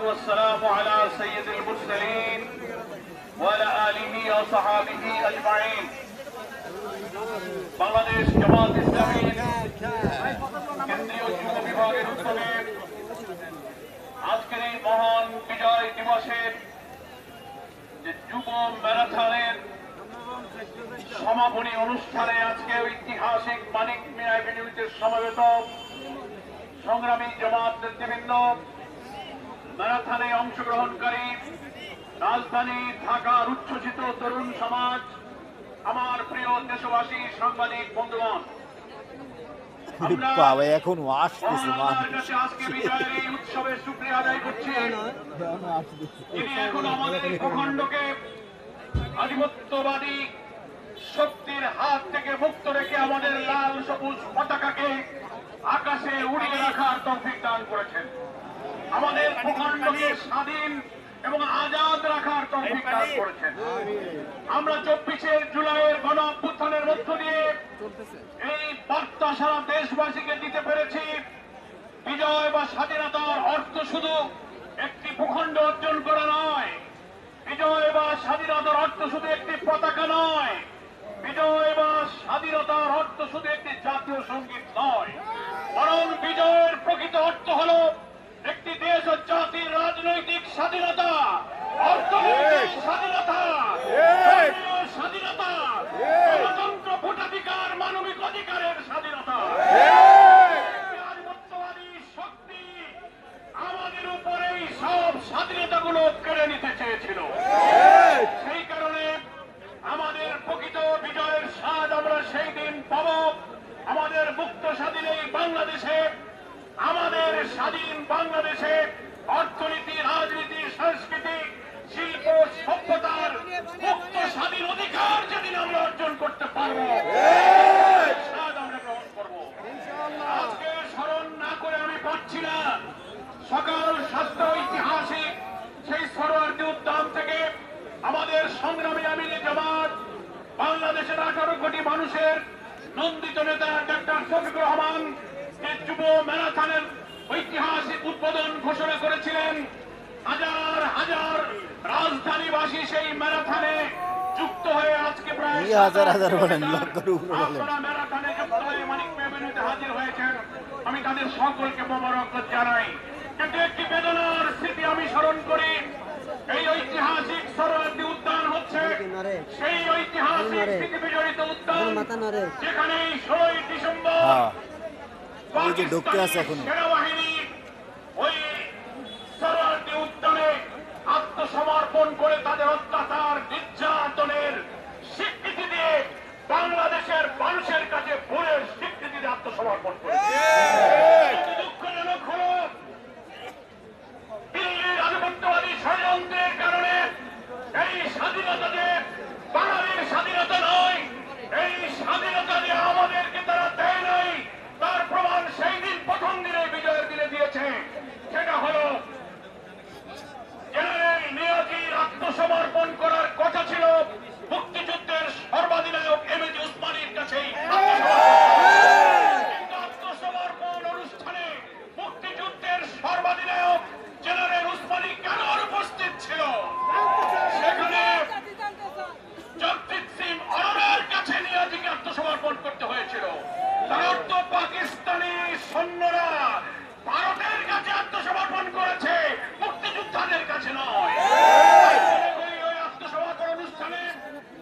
والسلام على سيد المرسلين وعلى آله وصحابه أجمعين বাংলাদেশ জামাত ইসলামী কেন্দ্রীয় যুব বিভাগের উদ্যোগে আজকের এই মহান বিজয় দিবসের যে যুব ম্যারাথনের সমাপনী অনুষ্ঠানে আজকে ঐতিহাসিক মানিক মিয়া এভিনিউতে সমবেত সংগ্রামী জামাত নেতৃবৃন্দ ম্যারাথনে অংশগ্রহণকারী রাজধানী ঢাকার উচ্ছ্বসিত তরুণ সমাজ আমার প্রিয় দেশবাসী সাংবাদিক বন্ধুগণ। বাবা এখনও আসতেছে উৎসবের শুকরিয়া আদায় করছি। আমাদের ভূখণ্ডকে আধিপত্যবাদী শক্তির হাত থেকে মুক্ত রেখে আমাদের লাল সবুজ পতাকাকে আকাশে উড়িয়ে রাখার তৌফিক দান করেছেন। আমাদের ভূখণ্ডকে স্বাধীন এবং আজাদ রাখার তৌফিক দান করেছেন। আমরা চব্বিশে জুলাইয়ের গণ অভ্যুত্থানের মধ্য দিয়ে এই বার্তা সারা দেশবাসীকে দিতে পেরেছি। বিজয় বা স্বাধীনতার অর্থ শুধু একটি ভূখণ্ড অর্জন করা নয়। বিজয় বা স্বাধীনতার অর্থ শুধু একটি পতাকা নয়। বিজয় বা স্বাধীনতার অর্থ শুধু একটি জাতীয় সংগীত নয় বরং বিজয়ের প্রকৃত অর্থ হল একটি দেশ ও জাতির রাজনৈতিক স্বাধীনতা অর্থনৈতিক স্বাধীনতা ধর্মীয় স্বাধীনতা গণতন্ত্র ভোটাধিকার মানবিক অধিকারের স্বাধীনতা আধিপত্যবাদী শক্তি আমাদের উপরেই সব স্বাধীনতাগুলো কেড়ে নিতে চেয়েছিল সেই কারণে আমাদের প্রকৃত বিজয়ের স্বাদ আমরা সেই দিন পাব আমাদের মুক্ত স্বাধীন এই বাংলাদেশে আমাদের স্বাধীন বাংলাদেশে অর্থনীতি রাজনীতি সংস্কৃতি শিল্প সভ্যতার মুক্ত স্বাধীন অধিকার যেদিন আমরা অর্জন করতে পারব সেই স্বাদ আমরা গ্রহণ করব আজকে স্মরণ না করে আমি পারছি না সকাল স্বাস্থ্য ঐতিহাসিক সেই সরোয়ার্দী উদ্যান থেকে আমাদের সংগ্রামী আমিনী জামাত বাংলাদেশের আঠারো কোটি মানুষের নন্দিত নেতা ডাক্তার শফিকুর রহমান যে যুব ম্যারাথনের ঐতিহাসিক উদ্বোধন ঘোষণা করেছিলেন। হাজার হাজার রাজধানীবাসী সেই ম্যারাথনে যুক্ত হয়ে আজকে প্রায় হাজার হাজার বলেন, ম্যারাথনে যুক্ত হয়ে মানিক মেহমেনুতে হাজির হয়েছেন। আমি তাদের সকলকে মোবারকবাদ জানাই। কিন্তু একটি বেদনার স্মৃতি আমি স্মরণ করি। এই ঐতিহাসিক সরোয়ার্দী উদ্যান হচ্ছে সেই ঐতিহাসিক স্মৃতি উদ্যান যেখানে ষোলোই ডিসেম্বর হ্যাঁ। ওই যে ঢুকতে আছে এখন। সেনাবাহিনী ওই সরোয়ার্দী উদ্যানে আত্মসমর্পণ করে তাদের অত্যাচার নির্যাতনের স্বাধীনতা যে বাঙালির স্বাধীনতা নয় এই স্বাধীনতা যে আমাদেরকে তারা দেয় নাই তার প্রমাণ সেই দিন প্রথম দিনে বিজয়ের দিনে দিয়েছে সেটা হলো জেনারেল নিয়াজির আত্মসমর্পণ করার কথা ছিল মুক্তিযুদ্ধের সর্বাধিনায়ক এম এজি উসমানীর কাছেই কিন্তু আত্মসমর্পণ অনুষ্ঠানে মুক্তিযুদ্ধের সর্বাধিনায়ক জেনারেল উসমানী কেন অনুপস্থিত ছিল সেখানে জগজিৎ সিং অরোরার কাছে নিয়াজিকে আত্মসমর্পণ করতে হয়েছিল তার অর্থ পাকিস্তানি সৈন্যরা ভারতের কাছে আত্মসমর্পণ করেছে মুক্তিযোদ্ধাদের কাছে নয় ওই ওই আত্মসমর্পণ অনুষ্ঠানে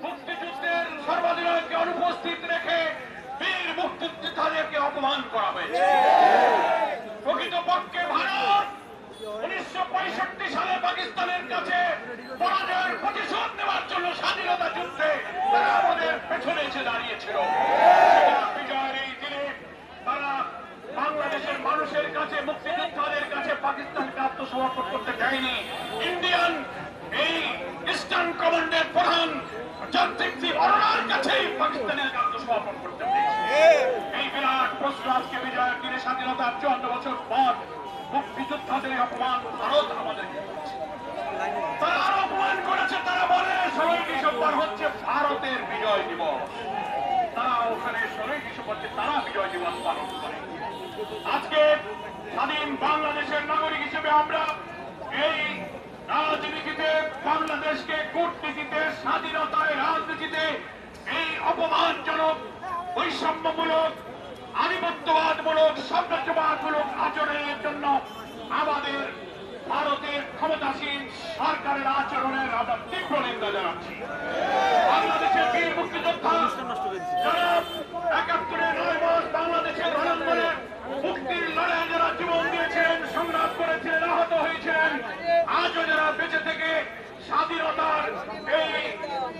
মুক্তিযুদ্ধের সর্বাধিনায়ককে অনুপস্থিত রেখে বীর মুক্তিযোদ্ধাদেরকে অপমান করা হয়েছে। প্রকৃতপক্ষে ভারত উনিশশো পঁয়ষট্টি সালে পাকিস্তানের কাছে পরাজয়ের প্রতিশোধ নেওয়ার জন্য স্বাধীনতা যুদ্ধে তারা আমাদের পেছনে এসে দাঁড়িয়েছিল। বিজয়ের এই দিনে তারা বাংলাদেশের মানুষের কাছে, মুক্তিযোদ্ধাদের কাছে পাকিস্তানকে আত্মসমর্পণ করতে দেয়নি। ইন্ডিয়ান, এই ইস্টার্ন কমান্ডের প্রধান সিং অরোরার কাছেই পাকিস্তানের আত্মসমর্পণ করতে দিয়েছে এই বিরাট প্রশ্ন আজকে বিজয়ের দিনে স্বাধীনতার চুয়ান্ন বছর পর মুক্তিযোদ্ধাদের অপমান ভারত আমাদেরকে তারা অপমান করেছে, তারা বলে ষোলোই ডিসেম্বর হচ্ছে ভারতের বিজয় দিবস। তারা ওখানে ষোলোই তারা বিজয় দিবস পালন করে। আজকে স্বাধীন বাংলাদেশের নাগরিক হিসেবে আমরা এই রাজনীতিতে, বাংলাদেশকে কূটনীতিতে, স্বাধীনতায়, রাজনীতিতে এই অপমানজনক, বৈষম্যমূলক আধিপত্যবাদমূলক সাম্রাজ্যবাদমূলক আচরণের জন্য আমাদের ভারতের ক্ষমতাসীন সরকারের আচরণের আমরা তীব্র নিন্দা জানাচ্ছি বাংলাদেশের বীর মুক্তিযোদ্ধা যারা একাত্তরে নয় মাস বাংলাদেশের রণাঙ্গনে মুক্তির লড়াই যারা জীবন দিয়েছেন সংগ্রাম করেছিলেন আহত হয়েছিলেন আজও যারা বেঁচে থেকে স্বাধীনতার এই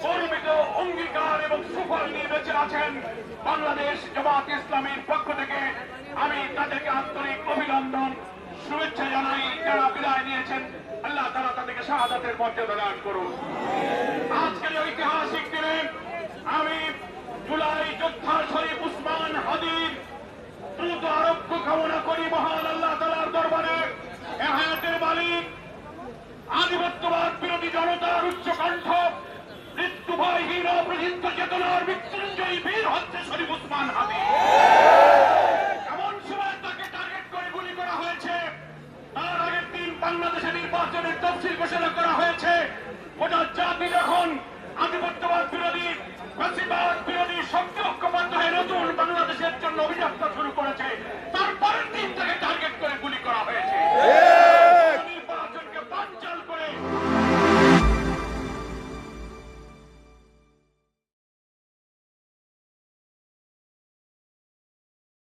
গর্বিত অঙ্গীকার এবং সুফল নিয়ে বেঁচে আছেন বাংলাদেশ জামাত ইসলামীর পক্ষ থেকে আমি তাদেরকে আন্তরিক অভিনন্দন, শুভেচ্ছা জানাই, যারা বিদায় নিয়েছেন। আল্লাহ তারা তাদেরকে শাহাদাতের মর্যাদা দান করুন। আজকের ঐতিহাসিক দিনে আপনি যখন আধিপত্যবাদ বিরোধী ফাঁসিবাদ বিরোধী শক্তি ঐক্যবদ্ধ হয়ে নতুন বাংলাদেশের জন্য অভিযাত্রা শুরু করেছে